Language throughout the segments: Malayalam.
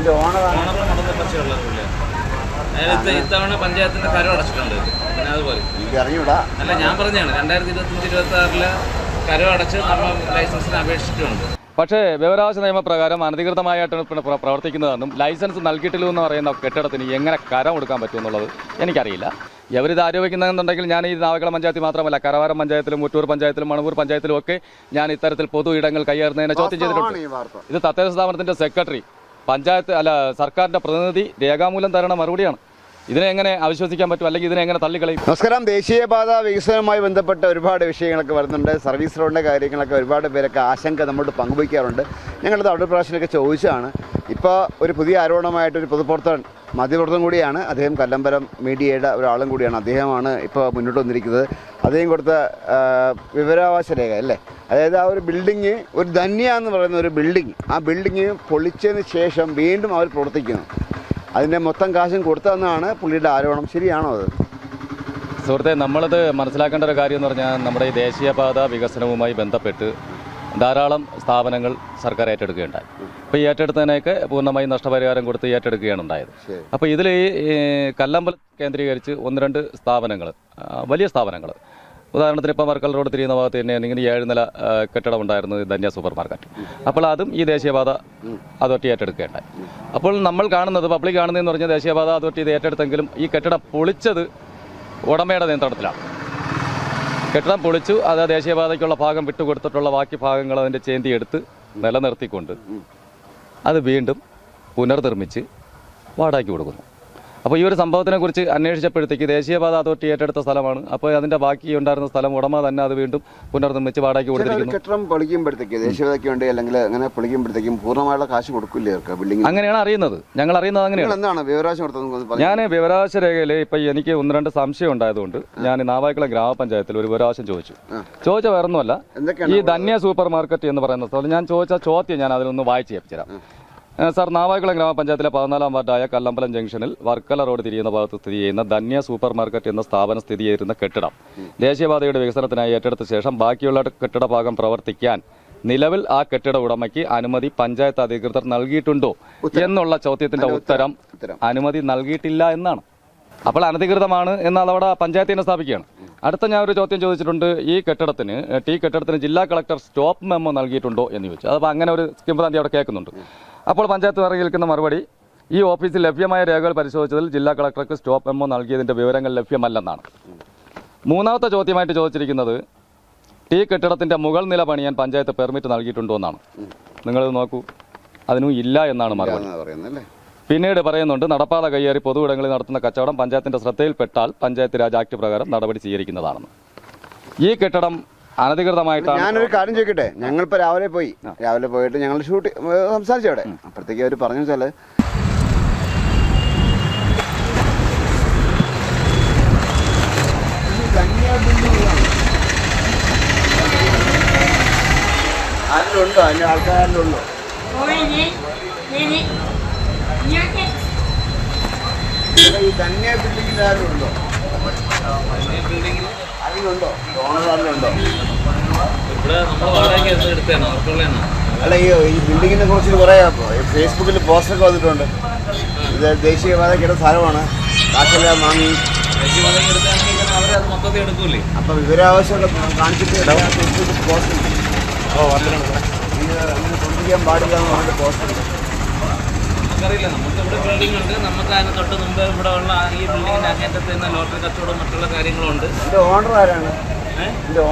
നടന്ന പച്ചയുള്ള അയാൾ ഇത്തവണ പഞ്ചായത്തിന്റെ കരം അടച്ചിട്ടുണ്ട്. പിന്നെ അതുപോലെ. അല്ല ഞാൻ പറഞ്ഞാണ് രണ്ടായിരത്തി ഇരുപത്തഞ്ച് ഇരുപത്തി ആറിൽ കരം അടച്ച് നമ്മൾ ലൈസൻസിന് അപേക്ഷിച്ചിട്ടുണ്ട്. പക്ഷേ വിവരാവകാശ നിയമപ്രകാരം അനധികൃതമായിട്ടാണ് പ്ര- പ്ര- പ്രവർത്തിക്കുന്നതെന്നും ലൈസൻസ് നൽകിയിട്ടില്ല എന്ന് പറയുന്ന കെട്ടിടത്തിന് എങ്ങനെ കരം കൊടുക്കാൻ പറ്റും എന്നുള്ളത് എനിക്കറിയില്ല. ഇവരിത് ആരോപിക്കുന്നുണ്ടെങ്കിൽ ഞാൻ ഈ നാവക്കളം പഞ്ചായത്തിൽ മാത്രമല്ല കരവാരം പഞ്ചായത്തിലും മുറ്റൂർ പഞ്ചായത്തിലും മണപ്പൂർ പഞ്ചായത്തിലും ഒക്കെ ഞാൻ ഇത്തരത്തിൽ പൊതു ഇടങ്ങൾ കൈയേറുന്നതിനെ ചോദ്യം ചെയ്തിട്ടുണ്ട്. ഈ വാർത്ത. ഇത് തദ്ദേശ സ്ഥാപനത്തിന്റെ സെക്രട്ടറി പഞ്ചായത്ത് അല്ല സർക്കാരിന്റെ പ്രതിനിധി രേഖാമൂലം തരണ മറുപടിയാണ്. ഇതിനെ എങ്ങനെ അവിശ്വസിക്കാൻ പറ്റും? അല്ലെങ്കിൽ ഇതിനെ എങ്ങനെ തള്ളിക്കളയും? നമസ്കാരം. ദേശീയപാത വികസനവുമായി ബന്ധപ്പെട്ട ഒരുപാട് വിഷയങ്ങളൊക്കെ വരുന്നുണ്ട്. സർവീസ് റോഡിന്റെ കാര്യങ്ങളൊക്കെ ഒരുപാട് പേരൊക്കെ ആശങ്ക നമ്മളോട് പങ്കുവയ്ക്കാറുണ്ട്. ഞങ്ങളത് അവിടെ പ്രാവശ്യമൊക്കെ ചോദിച്ചതാണ്. ഇപ്പോൾ ഒരു പുതിയ ആരോപണമായിട്ട് ഒരു പൊതുപ്രവർത്തകൻ മധ്യപ്രവർത്തനം കൂടിയാണ്. അദ്ദേഹം കല്ലമ്പലം മീഡിയയുടെ ഒരാളും കൂടിയാണ്. അദ്ദേഹമാണ് ഇപ്പോൾ മുന്നോട്ട് വന്നിരിക്കുന്നത്. അദ്ദേഹം കൊടുത്ത വിവരാവകാശ രേഖ അല്ലേ? അതായത് ആ ഒരു ബിൽഡിങ് ഒരു ധന്യ എന്ന് പറയുന്ന ഒരു ബിൽഡിങ് ആ ബിൽഡിങ് പൊളിച്ചതിന് ശേഷം വീണ്ടും അവർ പ്രവർത്തിക്കുന്നു. അതിന്റെ മൊത്തം കാശും കൊടുത്തതെന്നാണ് പുള്ളിയുടെ ആരോപണം. ശരിയാണോ അത്? സുഹൃത്തെ നമ്മളത് മനസ്സിലാക്കേണ്ട ഒരു കാര്യം എന്ന് പറഞ്ഞാൽ നമ്മുടെ ഈ ദേശീയപാത വികസനവുമായി ബന്ധപ്പെട്ട് ധാരാളം സ്ഥാപനങ്ങൾ സർക്കാർ ഏറ്റെടുക്കുകയുണ്ടായി. അപ്പോൾ ഈ ഏറ്റെടുത്തതിനൊക്കെ പൂർണമായി നഷ്ടപരിഹാരം കൊടുത്ത് ഏറ്റെടുക്കുകയാണ് ഉണ്ടായത്. അപ്പോൾ ഇതിൽ ഈ കല്ലമ്പലം കേന്ദ്രീകരിച്ച് ഒന്ന് രണ്ട് സ്ഥാപനങ്ങൾ വലിയ സ്ഥാപനങ്ങൾ ഉദാഹരണത്തിന് ഇപ്പോൾ വർക്കൽ റോഡ് തിരിയുന്ന ഭാഗത്ത് തന്നെ ഇങ്ങനെ ഏഴ് നില കെട്ടിടം ഉണ്ടായിരുന്നു ധന്യ സൂപ്പർ മാർക്കറ്റ്. അപ്പോൾ അതും ഈ ദേശീയപാത അതോറിറ്റി ഏറ്റെടുക്കുകയുണ്ടായി. അപ്പോൾ നമ്മൾ കാണുന്നത് പബ്ലിക് കാണുന്നതെന്ന് പറഞ്ഞാൽ ദേശീയപാത അതോറിറ്റി ഇത് ഏറ്റെടുത്തെങ്കിലും ഈ കെട്ടിടം പൊളിച്ചത് ഉടമയുടെ നിയന്ത്രണത്തിലാണ്. കെട്ടിടം പൊളിച്ചു അത് ദേശീയപാതയ്ക്കുള്ള ഭാഗം വിട്ടുകൊടുത്തിട്ടുള്ള ബാക്കി ഭാഗങ്ങൾ അതിന്റെ ചേന്തി എടുത്ത് നിലനിർത്തിക്കൊണ്ട് അത് വീണ്ടും പുനർനിർമ്മിച്ച് വാടാക്കി കൊടുക്കുന്നു. അപ്പോൾ ഈ ഒരു സംഭവത്തിനെ കുറിച്ച് അന്വേഷിച്ചപ്പോഴത്തേക്ക് ദേശീയപാത അതോറിറ്റി ഏറ്റെടുത്ത സ്ഥലമാണ്. അപ്പോൾ അതിന്റെ ബാക്കി ഉണ്ടായിരുന്ന സ്ഥലം ഉടമ തന്നെ അത് വീണ്ടും പുനർനിർമ്മിച്ച് വാടകയ്ക്ക് കൊടുത്തിരിക്കുന്നു. കെട്ടിടം പൊളിക്കുമ്പോഴത്തേക്ക് ദേശീയതയ്ക്ക് വേണ്ടി അല്ലെങ്കിൽ അങ്ങനെ പൊളിക്കുമ്പോഴത്തേക്കും പൂർണമായുള്ള കാശ് കൊടുക്കില്ലേ ബിൽഡിംഗ് അങ്ങനെയാണ് അറിയുന്നത്. ഞങ്ങൾ അറിയുന്നത് അങ്ങനെയാണ്. എന്താണ് വിവരാശം ഞാൻ വിവരാവകാശ രേഖയിൽ ഇപ്പൊ എനിക്ക് ഒന്ന് രണ്ട് സംശയം ഉണ്ടായതുകൊണ്ട് ഞാൻ നാവായിക്കുളം ഗ്രാമപഞ്ചായത്തിൽ ഒരു വിവരാവകാശം ചോദിച്ചു. ചോദിച്ച വേറൊന്നുമല്ല. ഈ ധന്യ സൂപ്പർ മാർക്കറ്റ് എന്ന് പറയുന്ന സ്ഥലം ഞാൻ ചോദിച്ച ചോദ്യം ഞാൻ അതിലൊന്ന് വായിച്ചു ഏൽപ്പിച്ചു സാർ നാവായിക്കുളം ഗ്രാമപഞ്ചായത്തിലെ പതിനാലാം വാർഡായ കല്ലമ്പലം ജംഗ്ഷനിൽ വർക്കല റോഡ് തിരിയുന്ന ഭാഗത്ത് സ്ഥിതി ചെയ്യുന്ന ധന്യ സൂപ്പർ മാർക്കറ്റ് എന്ന സ്ഥാപനം സ്ഥിതി ചെയ്യുന്ന കെട്ടിടം. ദേശീയപാതയുടെ വികസനത്തിനായി ഏറ്റെടുത്ത ശേഷം ബാക്കിയുള്ള കെട്ടിട ഭാഗം പ്രവർത്തിക്കാൻ നിലവിൽ ആ കെട്ടിട ഉടമയ്ക്ക് അനുമതി പഞ്ചായത്ത് അധികൃതർ നൽകിയിട്ടുണ്ടോ എന്നുള്ള ചോദ്യത്തിന്റെ ഉത്തരം. അനുമതി നൽകിയിട്ടില്ല എന്നാണ്. അപ്പോൾ അനധികൃതമാണ് എന്നാൽ അവിടെ പഞ്ചായത്ത് തന്നെ സ്ഥാപിക്കുകയാണ്. അടുത്ത ഞാൻ ഒരു ചോദ്യം ചോദിച്ചിട്ടുണ്ട്. ഈ കെട്ടിടത്തിന് ടീ കെട്ടിടത്തിന് ജില്ലാ കളക്ടർ സ്റ്റോപ്പ് മെമ്മോ നൽകിയിട്ടുണ്ടോ എന്ന് ചോദിച്ചു. അപ്പോൾ അങ്ങനെ ഒരു കിംവദന്തി അവിടെ കേൾക്കുന്നുണ്ട്. അപ്പോൾ പഞ്ചായത്ത് നൽകിയിരിക്കുന്ന മറുപടി ഈ ഓഫീസിൽ ലഭ്യമായ രേഖകൾ പരിശോധിച്ചതിൽ ജില്ലാ കളക്ടർക്ക് സ്റ്റോപ്പ് മെമ്മോ നൽകിയതിന്റെ വിവരങ്ങൾ ലഭ്യമല്ലെന്നാണ്. മൂന്നാമത്തെ ചോദ്യമായിട്ട് ചോദിച്ചിരിക്കുന്നത് ടീ കെട്ടിടത്തിന്റെ മുകൾ നില പണിയാൻ പഞ്ചായത്ത് പെർമിറ്റ് നൽകിയിട്ടുണ്ടോ എന്നാണ്. നിങ്ങളിത് നോക്കൂ. അതിനും ഇല്ല എന്നാണ് മറുപടി. പിന്നീട് പറയുന്നുണ്ട് നടപ്പാത കയ്യേറി പൊതുവിടങ്ങളിൽ നടത്തുന്ന കച്ചവടം പഞ്ചായത്തിന്റെ ശ്രദ്ധയിൽപ്പെട്ടാൽ പഞ്ചായത്ത് രാജ് ആക്ട് പ്രകാരം നടപടി സ്വീകരിക്കുന്നതാണെന്ന്. ഈ കെട്ടിടം അനധികൃതമായിട്ടാണ് ഞാനൊരു കാര്യം ചോദിക്കട്ടെ? ഞങ്ങൾ ഇപ്പൊ രാവിലെ പോയി. രാവിലെ പോയിട്ട് ഞങ്ങൾ ഷൂട്ട് സംസാരിച്ചു അവിടെ? അപ്പോഴത്തേക്ക് അവർ പറഞ്ഞു വെച്ചാൽ ആരിലുണ്ടോ? ആൾക്കാരിലുണ്ടോ? ñate, ഈ ധന്യ ബിൽഡിങ്ങിൽ ആരുണ്ടോ? ബിൽഡിങ്ങിൽ അതിലുണ്ടോ ഓണർ ആരിലുണ്ടോ ഇവിടെ നമ്മൾ വാടകയ്ക്ക് എടുത്ത് എടുത്തതാണ് അവർക്കുള്ളതാണ് അല്ല ഈ ഈ ബിൽഡിങ്ങിനെ കുറിച്ച് കുറേ ഫേസ്ബുക്കിൽ പോസ്റ്ററൊക്കെ വന്നിട്ടുണ്ട്. ഇത് ദേശീയപാതയ്ക്കുള്ള സ്ഥലമാണ് കാശെല്ലാം വാങ്ങി. അപ്പം വിവരാവശ്യം കാണിച്ചിട്ട് ഫേസ്ബുക്കിൽ പോസ്റ്റ് ഉണ്ട്. ഇത് അങ്ങനെ പാടില്ല എന്ന് പറഞ്ഞിട്ട് പോസ്റ്റ് ഉണ്ട്. നമുക്കറിയില്ല. നമുക്ക് ഇവിടെ ബിൽഡിംഗ് ഉണ്ട്. നമുക്ക് അതിന് തൊട്ട് മുമ്പ് ഇവിടെ ഉള്ള ഈ ബിൽഡിങ്ങിന്റെ അങ്ങേറ്റത്ത് നിന്ന് ലോട്ടറി കച്ചവടം മറ്റുള്ള കാര്യങ്ങളുണ്ട്. ഓണർ ആരാണ്?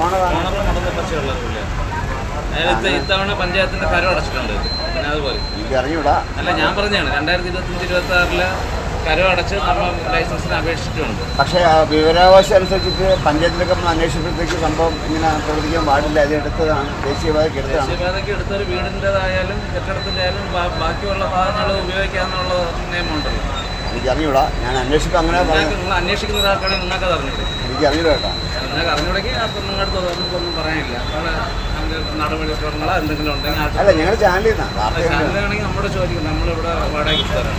ഓണർ ഓണറും നടന്ന പച്ചയുള്ള പുള്ളിയാണ് ഇത്തവണ പഞ്ചായത്തിന്റെ കരം അടച്ചിട്ടുണ്ട്. പിന്നെ അതുപോലെ. അല്ല ഞാൻ പറഞ്ഞാണ് രണ്ടായിരത്തി ഇരുപത്തഞ്ച് ഇരുപത്തി ആറിൽ കരം അടച്ച് നമ്മൾ ലൈസൻസിന് അപേക്ഷിച്ചിട്ടുണ്ട്. പക്ഷേ വിവരാവകാശം അനുസരിച്ചിട്ട് പഞ്ചായത്തിലൊക്കെ നമ്മൾ അന്വേഷിച്ചപ്പോഴത്തേക്ക് സംഭവം ഇങ്ങനെ പ്രവർത്തിക്കാൻ പാടില്ല. അത് എടുത്തതാണ്. ദേശീയപാതയ്ക്ക് എടുത്തതാണ്. ദേശീയപാതയ്ക്ക് എടുത്തൊരു വീടിന്റെതായാലും കെട്ടിടത്തിന്റെ ആയാലും ബാക്കിയുള്ള ഭാഗങ്ങൾ ഉപയോഗിക്കാന്നുള്ള നിയമമുണ്ടല്ലോ എനിക്കറിഞ്ഞൂടാ ഞാൻ അന്വേഷിക്കും അങ്ങനെ നിങ്ങൾ അന്വേഷിക്കുന്ന ഒരാൾക്കാണെങ്കിൽ നിങ്ങൾക്ക് അത് അറിഞ്ഞില്ലേ എനിക്ക് അറിഞ്ഞൂടാ കേട്ടോ. നിങ്ങൾക്ക് അറിഞ്ഞൂടെങ്കിൽ അപ്പം നിങ്ങളുടെ നമുക്കൊന്നും പറയാനില്ല. നടപടിക്രമങ്ങളോ എന്തെങ്കിലും ഉണ്ടെങ്കിൽ അല്ല ഞങ്ങൾ ചാനലിൽ നിന്നാണ്. ചാനലാണെങ്കിൽ നമ്മുടെ ചോദിക്കും നമ്മളിവിടെ വാടകയ്ക്ക് തരാം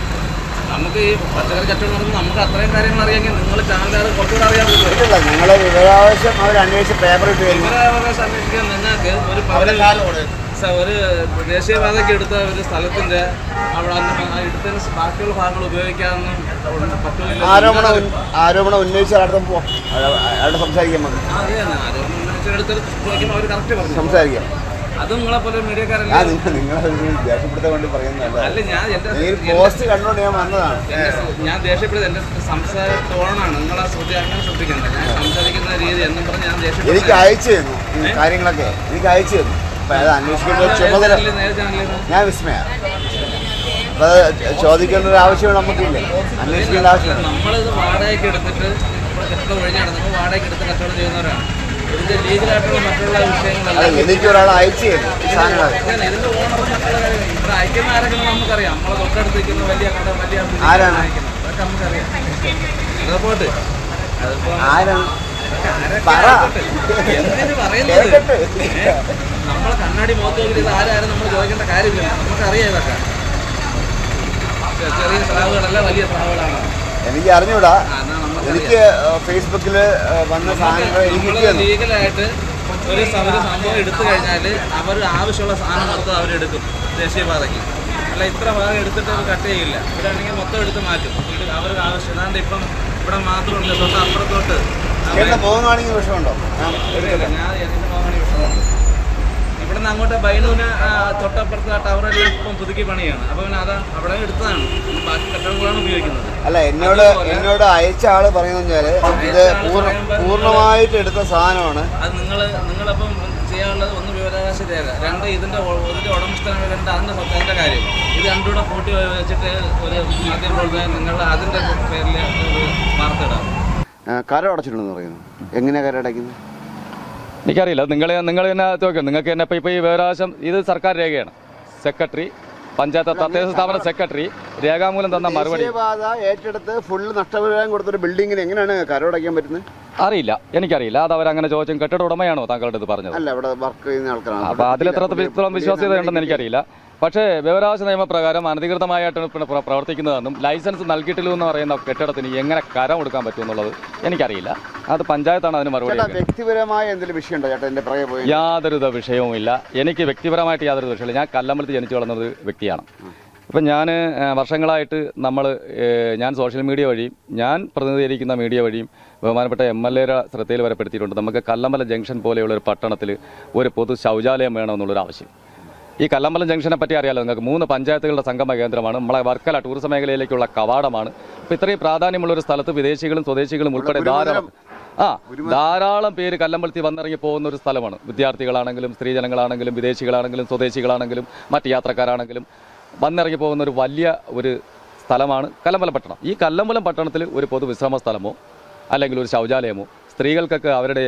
നമുക്ക് ഈ പച്ചക്കറി കച്ചവടം നടത്തുമ്പോൾ നമുക്ക് അത്രയും കാര്യങ്ങൾ അറിയാമെങ്കിൽ നിങ്ങൾ ചാനലുകാർ കുറച്ചുകൂടെ അറിയാൻ പറ്റില്ല ഇല്ല ഞങ്ങളെ വിവരാവകാശം അവർ അന്വേഷിച്ച് പേപ്പർ ഇട്ട് വരും വിവരാവകാശം അന്വേഷിക്കാൻ നിങ്ങൾക്ക് ഒരു ഒരു ദേശീയപാതയ്ക്ക് എടുത്ത ഒരു സ്ഥലത്തിന്റെ അവിടെ എടുത്തതിന് ബാക്കിയുള്ള ഭാഗങ്ങൾ ഉപയോഗിക്കാമെന്നും പറ്റില്ല ആരോപണം ആരോപണം ഉന്നയിച്ച അവിടെ സംസാരിക്കാൻ മതി അത് ആരോപണം ഉന്നയിച്ചെടുത്ത് അവർ കറക്റ്റ് സംസാരിക്കാം. അത് നിങ്ങളെ പോലെ മീഡിയക്കാരല്ല? ഞാൻ നിങ്ങൾ നിങ്ങളെ ദേഷ്യപ്പെടുത്താൻ വേണ്ടി പറയുന്നതല്ല അല്ല ഞാൻ എന്റെ ഈ പോസ്റ്റ് കണ്ടുകൊണ്ട് ഞാൻ വന്നതാണ്. എന്റെ ഞാൻ ദേഷ്യപ്പെടുന്നത് എന്റെ സംസാര ടോണാണ്. നിങ്ങളെ ശ്രദ്ധ അങ്ങനെ ശ്രദ്ധിക്കുന്നത് ഞാൻ സംസാരിക്കുന്ന രീതി എന്നും പറഞ്ഞ് ഞാൻ എനിക്ക് ദേഷ്യപ്പെടുന്നത് അയച്ചു തന്നു ഈ കാര്യങ്ങളൊക്കെ. എനിക്ക് അയച്ചു തന്നു. അപ്പൊ അത് അന്വേഷിക്കേണ്ട ഒരു ചുമതല നേരെ ചാനലിൽ ഞാൻ വിസ്മയ അപ്പൊ അത് ചോദിക്കേണ്ട ഒരു ആവശ്യം നമുക്കില്ല അന്വേഷിക്കേണ്ട ആവശ്യമില്ല. നമ്മളിത് വാടകയ്ക്ക് എടുത്തിട്ട് കെട്ടിടം ഒഴിഞ്ഞാണ് നമ്മൾ വാടകയ്ക്ക് എടുത്ത് കച്ചവടം ചെയ്യുന്നവരാണ്. ഇതിന്റെ ലീഗലായിട്ടുള്ള മറ്റുള്ള വിഷയങ്ങളെല്ലാം. അയച്ചു ഇവിടെ അയക്കുന്ന ആരെങ്കിലും നമുക്കറിയാം. നമ്മളെ തൊട്ടടുത്ത് നിൽക്കുന്ന വലിയ കട വലിയ ബിൽഡിംഗ് ആരാണ്? അയക്കുന്നത്. അതൊക്കെ നമുക്കറിയാം. അത് അതിപ്പോ ആരാണ്? ആരൊക്കെ പറ. ആയിക്കോട്ടെ. എന്തിന് പറയുന്നത്? കേൾക്കട്ടെ. ഏ? നമ്മളെ കണ്ണാടി മുഖത്ത് നോക്കിയിട്ട് ഇത് ആരാരും നമ്മൾ ചോദിക്കേണ്ട കാര്യമില്ല. നമുക്കറിയാം ഇതൊക്കെ. ചെ- ചെറിയ സ്രാവുകളല്ല വലിയ സ്രാവുകളാണ്. എനിക്ക് അറിഞ്ഞൂടാ. എനിക്ക് ഫേസ്ബുക്കിൽ വന്ന സാധനങ്ങൾ എനിക്ക് ലീഗലായിട്ട് ഒരു സംഭവം എടുത്തു കഴിഞ്ഞാൽ അവർ ആവശ്യമുള്ള സാധനം മൊത്തം അവരെടുക്കും ദേശീയപാതയ്ക്ക്. അല്ല ഇത്ര ഭാഗം എടുത്തിട്ട് അവർ കട്ട് ചെയ്യില്ല. ഇവരാണെങ്കിൽ മൊത്തം എടുത്ത് മാറ്റും. അവർക്ക് ആവശ്യം. അതാണ്ട് ഇപ്പം ഇവിടെ മാത്രമല്ല തൊട്ട് അപ്പുറത്തോട്ട് പോകുകയാണെങ്കിൽ വിഷമുണ്ടോ ഞാൻ എന്റെ മോഹനി വിഷമമാണ് ഇവിടെ നിന്ന് അങ്ങോട്ട് ബൈനൂന് തൊട്ടപ്പുറത്ത് ആ ടവറെല്ലാം ഇപ്പം പുതുക്കി പണിയാണ്. അപ്പോൾ അതാ അത് അവിടെ എടുത്തതാണ്. ബാക്കി കെട്ടിടങ്ങളാണ് ഉപയോഗിക്കുന്നത്. അല്ല എന്നോട് എന്നോട് അയച്ച ആൾ പറയുന്നത് ഇത് പൂർണമായിട്ട് എടുത്ത സാധനമാണ്. അത് നിങ്ങൾ നിങ്ങളപ്പം ചെയ്യാനുള്ളത് ഒന്ന് വിവരാവകാശ രേഖ രണ്ട് ഇതിന്റെ ഒ- ഇതിന്റെ ഉടമസ്ഥനം രണ്ട് അതിന്റെ കാര്യം. ഇത് രണ്ടുകൂടെ കൂട്ടി വെച്ചിട്ട് ഒരു മാധ്യമ പ്രവർത്തകൻ നിങ്ങൾ അതിന്റെ പേരിൽ ഒരു വാർത്ത ഇടാം. ആ, കരം അടച്ചിട്ടുണ്ടെന്ന് പറയുന്നു. എങ്ങനെയാ കര അടയ്ക്കുന്നത് എനിക്കറിയില്ല. നിങ്ങൾ നിങ്ങൾ തന്നെ നോക്കാം. നിങ്ങൾക്ക് തന്നെ ഇപ്പോൾ ഇപ്പോൾ ഈ വിവരാവകാശം ഇത് സർക്കാർ രേഖയാണ്. സെക്രട്ടറി പഞ്ചായത്ത് തദ്ദേശ സ്ഥാപന സെക്രട്ടറി രേഖാമൂലം തന്ന മറുപടി. ദേശീയപാത ഏറ്റെടുത്ത് ഫുള്ള് നഷ്ടപരിഹാരം കൊടുത്തൊരു ബിൽഡിങ്ങിന് എങ്ങനെയാണ് കരടയ്ക്കാൻ പറ്റുന്നത്? അറിയില്ല. എനിക്കറിയില്ല. അത് അവരങ്ങനെ ചോദിച്ചും കെട്ടിട ഉടമയാണോ താങ്കളുടെ ഇത് പറഞ്ഞത്? അല്ല ഇവിടെ വർക്ക് ചെയ്യുന്ന ആൾക്കാരാണ്. അപ്പൊ അതിലെത്രത്തോളം വിശ്വാസ്യത ഉണ്ടെന്ന് എനിക്കറിയില്ല. പക്ഷേ വിവരാവകാശ നിയമപ്രകാരം അനധികൃതമായിട്ടാണ് പ്രവർത്തിക്കുന്നതെന്നും ലൈസൻസ് നൽകിയിട്ടില്ല എന്ന് പറയുന്ന കെട്ടിടത്തിന് എങ്ങനെ കരം കൊടുക്കാൻ പറ്റുമെന്നുള്ളത് എനിക്കറിയില്ല. അത് പഞ്ചായത്താണ് അതിന് മറുപടി. വ്യക്തിപരമായ എന്തെങ്കിലും വിഷയമുണ്ടോ ചേട്ടാ എന്റെ പുറകെ പോയി? യാതൊരുവിധ വിഷയവുമില്ല. എനിക്ക് വ്യക്തിപരമായിട്ട് യാതൊരു വിഷയമില്ല. ഞാൻ കല്ലമ്പലത്ത് ജനിച്ചു വളർന്നത് വ്യക്തിയാണ്. ഇപ്പം ഞാൻ വർഷങ്ങളായിട്ട് നമ്മൾ ഞാൻ സോഷ്യൽ മീഡിയ വഴിയും ഞാൻ പ്രതിനിധീകരിക്കുന്ന മീഡിയ വഴിയും ബഹുമാനപ്പെട്ട എം എൽ എയുടെ ശ്രദ്ധയിൽ വരപ്പെടുത്തിയിട്ടുണ്ട്. നമുക്ക് കല്ലമ്പല ജംഗ്ഷൻ പോലെയുള്ള ഒരു പട്ടണത്തിൽ ഒരു പൊതു ശൗചാലയം വേണമെന്നുള്ളൊരു ആവശ്യം. ഈ കല്ലമ്പലം ജംഗ്ഷനെ പറ്റി അറിയാലോ നിങ്ങൾക്ക്? മൂന്ന് പഞ്ചായത്തുകളുടെ സംഗമ കേന്ദ്രമാണ്. നമ്മളെ വർക്കല ടൂറിസം മേഖലയിലേക്കുള്ള കവാടമാണ്. അപ്പോൾ ഇത്രയും പ്രാധാന്യമുള്ള ഒരു സ്ഥലത്ത് വിദേശികളും സ്വദേശികളും ഉൾപ്പെടെ ധാരാളം ആ ധാരാളം പേര് കല്ലമ്പലത്തിൽ വന്നിറങ്ങി പോകുന്ന ഒരു സ്ഥലമാണ്. വിദ്യാർത്ഥികളാണെങ്കിലും സ്ത്രീജനങ്ങളാണെങ്കിലും വിദേശികളാണെങ്കിലും സ്വദേശികളാണെങ്കിലും മറ്റ് യാത്രക്കാരാണെങ്കിലും. വന്നിറങ്ങി പോകുന്ന ഒരു വലിയ ഒരു സ്ഥലമാണ് കല്ലമ്പലം പട്ടണം. ഈ കല്ലമ്പലം പട്ടണത്തിൽ ഒരു പൊതു വിശ്രമ സ്ഥലമോ അല്ലെങ്കിൽ ഒരു ശൗചാലയമോ സ്ത്രീകൾക്കൊക്കെ അവരുടെ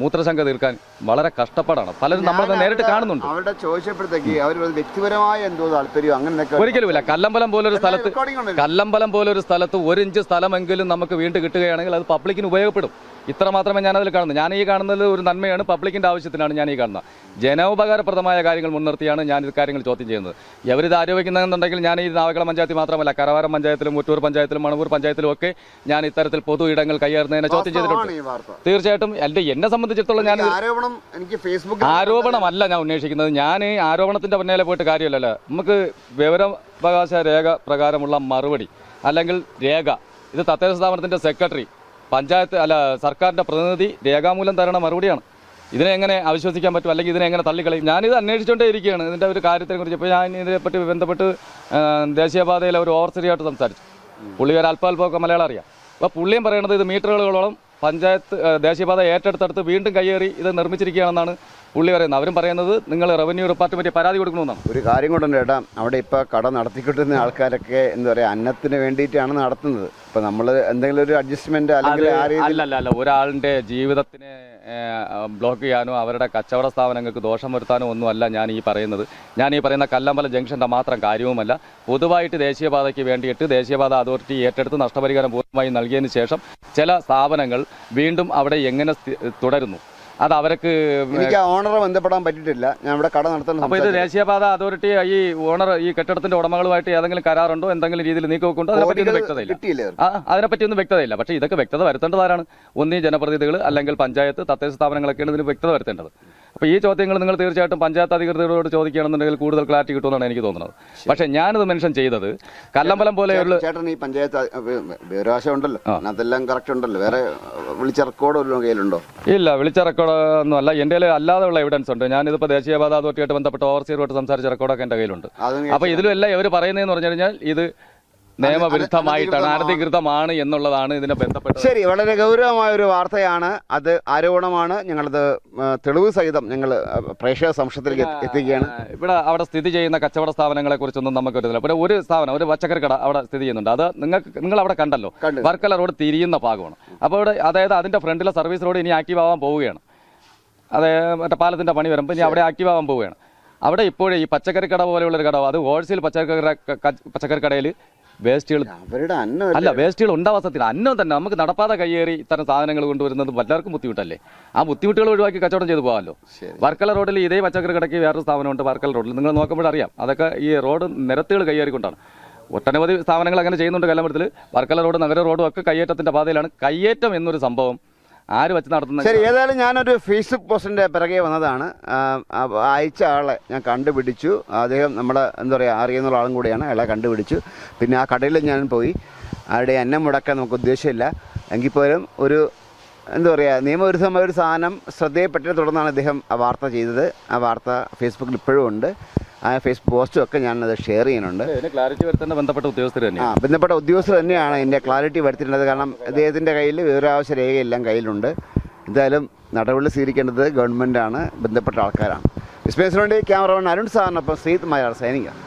മൂത്രശങ്ക തീർക്കാൻ വളരെ കഷ്ടപ്പാടാണ്. പലരും നമ്മൾ നേരിട്ട് കാണുന്നുണ്ട്. അവരുടെ ചോദിച്ചപ്പോഴത്തേക്ക് അവർ വ്യക്തിപരമായ എന്തോ താല്പര്യം അങ്ങനെ ഒരിക്കലുമില്ല. കല്ലമ്പലം പോലൊരു സ്ഥലത്ത് കല്ലമ്പലം പോലൊരു സ്ഥലത്ത് ഒരു ഇഞ്ച് സ്ഥലമെങ്കിലും നമുക്ക് വീണ്ടും കിട്ടുകയാണെങ്കിൽ അത് പബ്ലിക്കിന് ഉപയോഗപ്പെടും. ഇത്ര മാത്രമേ ഞാനതിൽ കാണുന്നു. ഞാൻ ഈ കാണുന്നത് ഒരു നന്മയാണ് പബ്ലിക്കിന്റെ ആവശ്യത്തിനാണ് ഞാൻ ഈ കാണുന്നത്. ജനോപകാരപ്രദമായ കാര്യങ്ങൾ മുൻനിർത്തിയാണ് ഞാൻ ഇത് കാര്യങ്ങൾ ചോദ്യം ചെയ്യുന്നത്. ഇവരിത് ആരോപിക്കുന്നതെന്നുണ്ടെങ്കിൽ ഞാൻ ഈ നാവകള പഞ്ചായത്തിൽ മാത്രമല്ല കരവാരം പഞ്ചായത്തിലും മുറ്റൂർ പഞ്ചായത്തിലും മണവൂർ പഞ്ചായത്തിലും ഒക്കെ ഞാൻ ഇത്തരത്തിൽ പൊതു ഇടങ്ങൾ കൈയേറുന്നതിനെ ചോദ്യം ചെയ്തിട്ടുണ്ട്. തീർച്ചയായിട്ടും എന്റെ എന്നെ സംബന്ധിച്ചിടത്തോളം ഞാൻ ആരോപണമല്ല ഞാൻ ഉന്നയിക്കുന്നത് ഞാൻ ആരോപണത്തിന്റെ പിന്നാലെ പോയിട്ട് കാര്യമല്ലല്ലോ. നമുക്ക് വിവരാവകാശ രേഖ പ്രകാരമുള്ള മറുപടി അല്ലെങ്കിൽ രേഖ. ഇത് തദ്ദേശ സ്ഥാപനത്തിന്റെ സെക്രട്ടറി പഞ്ചായത്ത് അല്ല സർക്കാരിന്റെ പ്രതിനിധി രേഖാമൂലം തരണ മറുപടിയാണ്. ഇതിനെ എങ്ങനെ അവിശ്വസിക്കാൻ പറ്റും? അല്ലെങ്കിൽ ഇതിനെ എങ്ങനെ തള്ളിക്കളയും? ഞാനിത് അന്വേഷിച്ചുകൊണ്ടേ ഇരിക്കുകയാണ്. ഇതിന്റെ ഒരു കാര്യത്തെക്കുറിച്ച് ഇപ്പോൾ ഞാൻ ഇതിനെപ്പറ്റി ബന്ധപ്പെട്ട് ദേശീയപാതയിലെ ഒരു ഓവർസിറ്റിയായിട്ട് സംസാരിച്ചു. പുള്ളി ഒരു അല്പാൽപ്പമൊക്കെ മലയാളം അറിയാം. അപ്പോൾ പുള്ളിയും പറയുന്നത് ഇത് മീറ്ററുകളോളം പഞ്ചായത്ത് ദേശീയപാത ഏറ്റെടുത്തടുത്ത് വീണ്ടും കയ്യേറി ഇത് നിർമ്മിച്ചിരിക്കുകയാണെന്നാണ് പുള്ളി പറയുന്നത്. അവരും പറയുന്നത് നിങ്ങൾ റവന്യൂ ഡിപ്പാർട്ട്മെന്റ് പരാതി കൊടുക്കണമെന്നാണ്. ഒരു കാര്യം കൊണ്ടുണ്ട് ചേട്ടാ. അവിടെ ഇപ്പോൾ കട നടത്തിക്കൊണ്ടിരുന്ന ആൾക്കാരൊക്കെ എന്താ പറയുക അന്നത്തിന് വേണ്ടിയിട്ടാണ് നടത്തുന്നത്. ഇപ്പം നമ്മൾ എന്തെങ്കിലും ഒരു അഡ്ജസ്റ്റ്മെന്റ് അല്ലെങ്കിൽ അല്ല അല്ല ഒരാളുടെ ജീവിതത്തിനെ ബ്ലോക്ക് ചെയ്യാനോ അവരുടെ കച്ചവട സ്ഥാപനങ്ങൾക്ക് ദോഷം വരുത്താനോ ഒന്നുമല്ല ഞാൻ ഈ പറയുന്നത്. ഞാൻ ഈ പറയുന്ന കല്ലമ്പല ജംഗ്ഷന്റെ മാത്രം കാര്യവുമല്ല. പൊതുവായിട്ട് ദേശീയപാതയ്ക്ക് വേണ്ടിയിട്ട് ദേശീയപാത അതോറിറ്റി ഏറ്റെടുത്ത് നഷ്ടപരിഹാരം പൂർണമായി നൽകിയതിന് ശേഷം ചില സ്ഥാപനങ്ങൾ വീണ്ടും അവിടെ എങ്ങനെ തുടരുന്നു? അത് അവർക്ക് എനിക്ക് ആ ഓണറെ ബന്ധപ്പെടാൻ പറ്റിയിട്ടില്ല. ഞാൻ ഇവിടെ കട നടത്തുന്ന അപ്പോൾ ഇത് ദേശീയപാത അതോറിറ്റി ഈ ഓണർ ഈ കെട്ടിടത്തിന്റെ ഉടമകളുമായിട്ട് ഏതെങ്കിലും കരാറുണ്ടോ? എന്തെങ്കിലും രീതിയിൽ നീക്കമൊക്കെ അതിനെപ്പറ്റി ഒന്നും വ്യക്തതയില്ല. ആ അതിനെപ്പറ്റി ഒന്നും വ്യക്തതയില്ല. പക്ഷേ ഇതൊക്കെ വ്യക്തത വരുത്തേണ്ടതാരാണ്? ഒന്നീ ജനപ്രതിനിധികൾ അല്ലെങ്കിൽ പഞ്ചായത്ത് തദ്ദേശ സ്ഥാപനങ്ങളൊക്കെയാണ് ഇതിന് വ്യക്തത വരുത്തേണ്ടത്. അപ്പോൾ ഈ ചോദ്യങ്ങൾ നിങ്ങൾ തീർച്ചയായിട്ടും പഞ്ചായത്ത് അധികൃതരോട് ചോദിക്കുകയാണെന്നുണ്ടെങ്കിൽ കൂടുതൽ ക്ലാരിറ്റി കിട്ടുമെന്നാണ് എനിക്ക് തോന്നുന്നത്. പക്ഷേ ഞാനിത് മെൻഷൻ ചെയ്തത് കല്ലമ്പലം പോലെയുള്ള ചേട്ടൻ ഈ പഞ്ചായത്ത് അ- ഉണ്ടല്ലോ. അതെല്ലാം കറക്റ്റ് ഉണ്ടല്ലോ. വേറെ വിളിച്ച റെക്കോർഡ് കയ്യിലുണ്ടോ? ഇല്ല വിളിച്ച റെക്കോർഡ് ഒന്നും അല്ല. എന്റെ അല്ലാതെ അല്ലാതെയുള്ള എവിഡൻസ് ഉണ്ട്. ഞാനിതിപ്പോൾ ദേശീയപാത അതോറിറ്റിയായിട്ട് ബന്ധപ്പെട്ട ഓവർസിയറുമായിട്ട് സംസാരിച്ച റെക്കോർഡൊക്കെ എന്റെ കയ്യിലുണ്ട്. അപ്പോൾ ഇതിലും എല്ലാം ഇവർ പറയുന്നതെന്ന് പറഞ്ഞു കഴിഞ്ഞാൽ ഇത് നിയമവിരുദ്ധമായിട്ടാണ് അനധികൃതമാണ് എന്നുള്ളതാണ് ഇതിനെ ബന്ധപ്പെട്ട ശരി വളരെ ഗൗരവമായ ഒരു വാർത്തയാണ്. അത് ആരോപണമാണ്. ഞങ്ങളത് തെളിവ് സഹിതം ഞങ്ങൾ പ്രേക്ഷക സംശയത്തിലേക്ക് എത്തിക്കുകയാണ്. ഇവിടെ അവിടെ സ്ഥിതി ചെയ്യുന്ന കച്ചവട സ്ഥാപനങ്ങളെ കുറിച്ചൊന്നും നമുക്ക് ഒരുതില്ല പിന്നെ ഒരു സ്ഥാപനം ഒരു പച്ചക്കറി കട അവിടെ സ്ഥിതി ചെയ്യുന്നുണ്ട്. അത് നിങ്ങൾക്ക് നിങ്ങൾ അവിടെ കണ്ടല്ലോ. വർക്കല റോഡ് തിരിയുന്ന ഭാഗമാണ്. അപ്പോൾ ഇവിടെ അതായത് അതിന്റെ ഫ്രണ്ടിലെ സർവീസ് റോഡ് ഇനി ആക്റ്റീവ് ആവാൻ പോവുകയാണ്. അതെ മറ്റേ പാലത്തിന്റെ പണി വരുമ്പോൾ ഇനി അവിടെ ആക്റ്റീവ് ആവാൻ പോവുകയാണ്. അവിടെ ഇപ്പോഴേ ഈ പച്ചക്കറി കട പോലെയുള്ള ഒരു കട അത് ഹോൾസെയിൽ പച്ചക്കറി പച്ചക്കറി കടയിൽ വേസ്റ്റുകൾ അവരുടെ അന്നം അല്ല? വേസ്റ്റുകൾ ഉണ്ടാവാസത്തിൽ അന്നം തന്നെ നമുക്ക് നടപ്പാതെ കയ്യേറി ഇത്തരം സാധനങ്ങൾ കൊണ്ടുവരുന്നത് എല്ലാവർക്കും ബുദ്ധിമുട്ടല്ലേ? ആ ബുദ്ധിമുട്ടുകൾ ഒഴിവാക്കി കച്ചവടം ചെയ്തു പോകാമല്ലോ. വർക്കല റോഡിൽ ഇതേ പച്ചക്കറി കടയ്ക്ക് വേറൊരു സ്ഥാപനമുണ്ട് വർക്കല റോഡിൽ. നിങ്ങൾ നോക്കുമ്പോഴറിയാം അതൊക്കെ ഈ റോഡ് നിരത്തുകൾ കയ്യേറിക്കൊണ്ടാണ്. ഒട്ടനവധി സ്ഥാപനങ്ങൾ അങ്ങനെ ചെയ്യുന്നുണ്ട് കല്ലമ്പലത്തിൽ. വർക്കല റോഡ് നഗര റോഡും ഒക്കെ കയ്യേറ്റത്തിന്റെ പാതയിലാണ്. കയ്യേറ്റം എന്നൊരു സംഭവം ആര് വെച്ച് നടത്തുന്ന ശരി ഏതായാലും ഞാനൊരു ഫേസ്ബുക്ക് പോസ്റ്റിന്റെ പിറകെ വന്നതാണ്. അയച്ച ആളെ ഞാൻ കണ്ടുപിടിച്ചു. അദ്ദേഹം നമ്മളെ എന്താ പറയുക അറിയുന്ന ആളും കൂടിയാണ്. അയാളെ കണ്ടുപിടിച്ചു. പിന്നെ ആ കടയിൽ ഞാൻ പോയി. ആരുടെ അന്നം മുടക്കാൻ നമുക്ക് ഉദ്ദേശമില്ല. എങ്കിൽ പോലും ഒരു എന്താ പറയുക നിയമവിരുദ്ധമായ ഒരു സാധനം ശ്രദ്ധയിൽപ്പെട്ടതിനെ തുടർന്നാണ് അദ്ദേഹം ആ വാർത്ത ചെയ്തത്. ആ വാർത്ത ഫേസ്ബുക്കിൽ ഇപ്പോഴും ഉണ്ട്. ആ ഫേസ്ബുക്ക് പോസ്റ്റും ഒക്കെ ഞാനത് ഷെയർ ചെയ്യുന്നുണ്ട്. ക്ലാരിറ്റി വരുത്തേണ്ട ബന്ധപ്പെട്ട ഉദ്യോഗസ്ഥർ ആ തന്നെയാണ് ബന്ധപ്പെട്ട ഉദ്യോഗസ്ഥർ തന്നെയാണ് ഇതിന്റെ ക്ലാരിറ്റി വരുത്തിയിട്ടുള്ളത് കാരണം അദ്ദേഹത്തിന്റെ കയ്യിൽ രേഖ രേഖയെല്ലാം കയ്യിലുണ്ട്. എന്തായാലും നടപടി സ്വീകരിക്കേണ്ടത് ഗവൺമെന്റാണ് ബന്ധപ്പെട്ട ആൾക്കാരാണ്. വിസ്പേസിന് വേണ്ടി ക്യാമറമാൻ അരുൺ സാറിനൊപ്പം ശ്രീത് മലയാള സൈനിക.